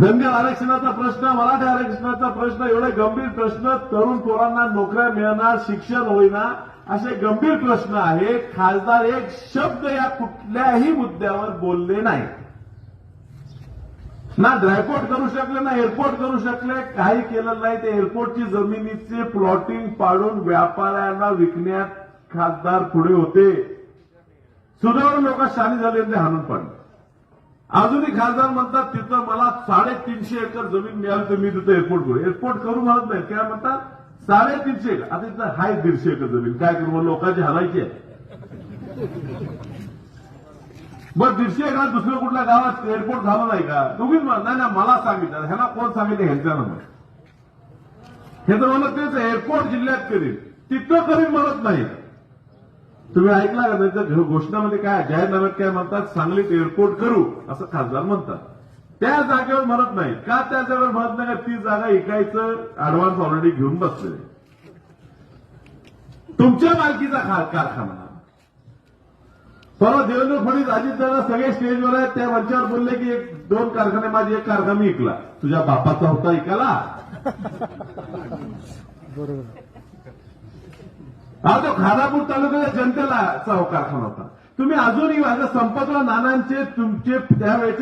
धनगर आरक्षणाचा प्रश्न मराठा आरक्षणाचा प्रश्न एवढे गंभीर प्रश्न तरुण पोरांना नोकऱ्या मिळणार शिक्षण होईना असे गंभीर प्रश्न आहे खासदार एक शब्द या कुठल्याही मुद्द्यावर बोलले नाही. ना ड्रायपोर्ट करू शकले ना एअरपोर्ट करू शकले काही केलं नाही. ते एअरपोर्टची जमिनीचे प्लॉटिंग पाडून व्यापाऱ्यांना विकण्यात खासदार पुढे होते. सुदैवाने लोक शानी झाले ते हाणून पडले. अजूनही खासदार म्हणतात तिथं मला साडेतीनशे एकर जमीन मिळाली तर मी तिथं एअरपोर्ट करू. एअरपोर्ट करू म्हणत नाही. काय म्हणतात साडेतीनशे एकर. आता तिथं हाय दीडशे एकर जमीन. काय करू? मग लोकांची हलायची आहे. मग दीडशे एकर दुसऱ्या कुठल्या गावात एअरपोर्ट झालं नाही का? तुम्हीच म्हणा नाही ना मला सांगितलं. ह्याला कोण सांगितलं? ह्यांच्यानं मग हे तर म्हणत तेच एअरपोर्ट जिल्ह्यात करीन. तिथं करीन म्हणत नाही तुम्ही ऐकला का त्यांच्या घोषणामध्ये काय? जाहीरनाम्यात काय म्हणतात? सांगलीत एअरपोर्ट करू असं खासदार म्हणतात. त्या जागेवर म्हणत नाही का त्या जागेवर म्हणत नाही? का ती जागा ऐकायचं ऍडव्हान्स ऑलरेडी घेऊन बसले तुमच्या मालकीचा कारखाना. परवा देवेंद्र फडणवीस अजितदादा सगळे स्टेजवर आहेत. त्या मंचावर बोलले की एक दोन कारखाने माझे एक कारखाना मी ऐकला तुझ्या बापाचा होता ऐकाला हा तो खानापूर तालुक्याच्या जनतेला चा कारखाना होता. तुम्ही अजूनही माझ्या संपतराव नानांचे तुमचे त्यावेळेचे